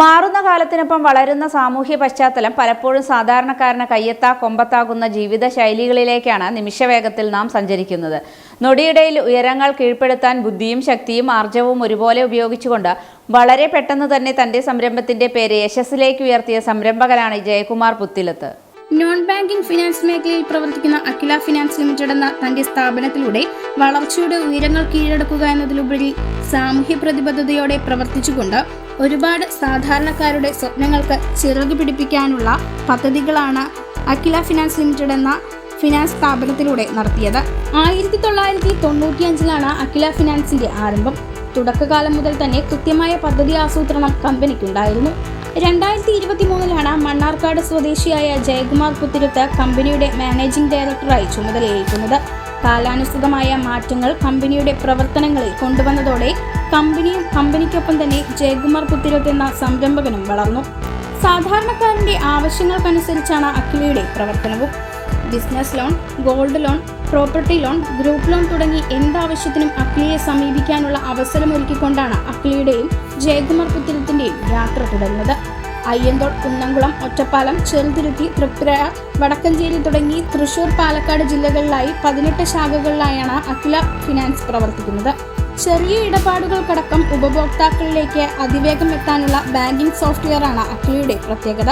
മാറുന്ന കാലത്തിനൊപ്പം വളരുന്ന സാമൂഹ്യ പശ്ചാത്തലം പലപ്പോഴും സാധാരണക്കാരന് കയ്യെത്താ കൊമ്പത്താകുന്ന ജീവിത ശൈലികളിലേക്കാണ് നിമിഷവേഗത്തിൽ നാം സഞ്ചരിക്കുന്നത്. നൊടിയിടയിൽ ഉയരങ്ങൾ കീഴ്പ്പെടുത്താൻ ബുദ്ധിയും ശക്തിയും ആർജവും ഒരുപോലെ ഉപയോഗിച്ചുകൊണ്ട് വളരെ പെട്ടെന്ന് തന്നെ തന്റെ സംരംഭത്തിന്റെ പേര് യശസ്സിലേക്ക് ഉയർത്തിയ സംരംഭകനാണ് Jayakumar Puthilath. Non banking finance മേഖലയിൽ പ്രവർത്തിക്കുന്ന അഖില ഫിനാൻസ് ലിമിറ്റഡ് എന്ന തന്റെ സ്ഥാപനത്തിലൂടെ വളർച്ചയുടെ ഉയരങ്ങൾ കീഴടക്കുക എന്നതിലുപരി സാമൂഹ്യ പ്രതിബദ്ധതയോടെ പ്രവർത്തിച്ചുകൊണ്ട് ഒരുപാട് സാധാരണക്കാരുടെ സ്വപ്നങ്ങൾക്ക് ചിറക് പിടിപ്പിക്കാനുള്ള പദ്ധതികളാണ് അഖില ഫിനാൻസ് ലിമിറ്റഡ് എന്ന ഫിനാൻസ് സ്ഥാപനത്തിലൂടെ നടത്തിയത്. ആയിരത്തി തൊള്ളായിരത്തി തൊണ്ണൂറ്റിയഞ്ചിലാണ് അഖില ഫിനാൻസിന്റെ ആരംഭം. തുടക്കകാലം മുതൽ തന്നെ കൃത്യമായ പദ്ധതി ആസൂത്രണം കമ്പനിക്കുണ്ടായിരുന്നു. രണ്ടായിരത്തി ഇരുപത്തി മൂന്നിലാണ് മണ്ണാർക്കാട് സ്വദേശിയായ ജയകുമാർ പുത്തിരുത്ത് കമ്പനിയുടെ മാനേജിംഗ് ഡയറക്ടറായി ചുമതലയേൽക്കുന്നത്. കാലാനുസൃതമായ മാറ്റങ്ങൾ കമ്പനിയുടെ പ്രവർത്തനങ്ങളിൽ കൊണ്ടുവന്നതോടെ കമ്പനിയും കമ്പനിക്കൊപ്പം തന്നെ ജയകുമാർ പുത്തിരത്ത് എന്ന സംരംഭകനും വളർന്നു. സാധാരണക്കാരന്റെ ആവശ്യങ്ങൾക്കനുസരിച്ചാണ് അഖിലയുടെ പ്രവർത്തനവും. Business loan gold loan property loan group loan തുടങ്ങി എന്താവശ്യത്തിനും അഖിലയെ സമീപിക്കാനുള്ള അവസരമൊരുക്കിക്കൊണ്ടാണ് അഖിലയുടെയും ജയകുമാർ പുത്തിരത്തിന്റെയും യാത്ര തുടരുന്നത്. അയ്യന്തോൾ കുന്നംകുളം ഒറ്റപ്പാലം ചെറുതുരുത്തി തൃപ്ര വടക്കഞ്ചേരി തുടങ്ങി തൃശൂർ പാലക്കാട് ജില്ലകളിലായി പതിനെട്ട് ശാഖകളിലായാണ് അഖില ഫിനാൻസ് പ്രവർത്തിക്കുന്നത്. ചെറിയ ഇടപാടുകൾക്കടക്കം ഉപഭോക്താക്കളിലേക്ക് അതിവേഗം എത്താനുള്ള ബാങ്കിംഗ് സോഫ്റ്റ്വെയറാണ് അഖിലയുടെ പ്രത്യേകത.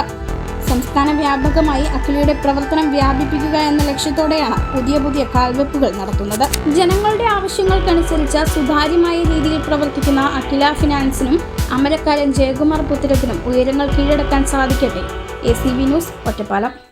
സംസ്ഥാന വ്യാപകമായി അഖിലയുടെ പ്രവർത്തനം വ്യാപിപ്പിക്കുക എന്ന ലക്ഷ്യത്തോടെയാണ് പുതിയ പുതിയ കാൽവെപ്പുകൾ നടത്തുന്നത്. ജനങ്ങളുടെ ആവശ്യങ്ങൾക്കനുസരിച്ച് സുതാര്യമായ രീതിയിൽ പ്രവർത്തിക്കുന്ന അഖില ഫിനാൻസിനും അമരക്കാരൻ ജയകുമാർ പുത്തിരത്തിനും ഉയരങ്ങൾ കീഴടക്കാൻ സാധിക്കട്ടെ. A C B news Ottapalam.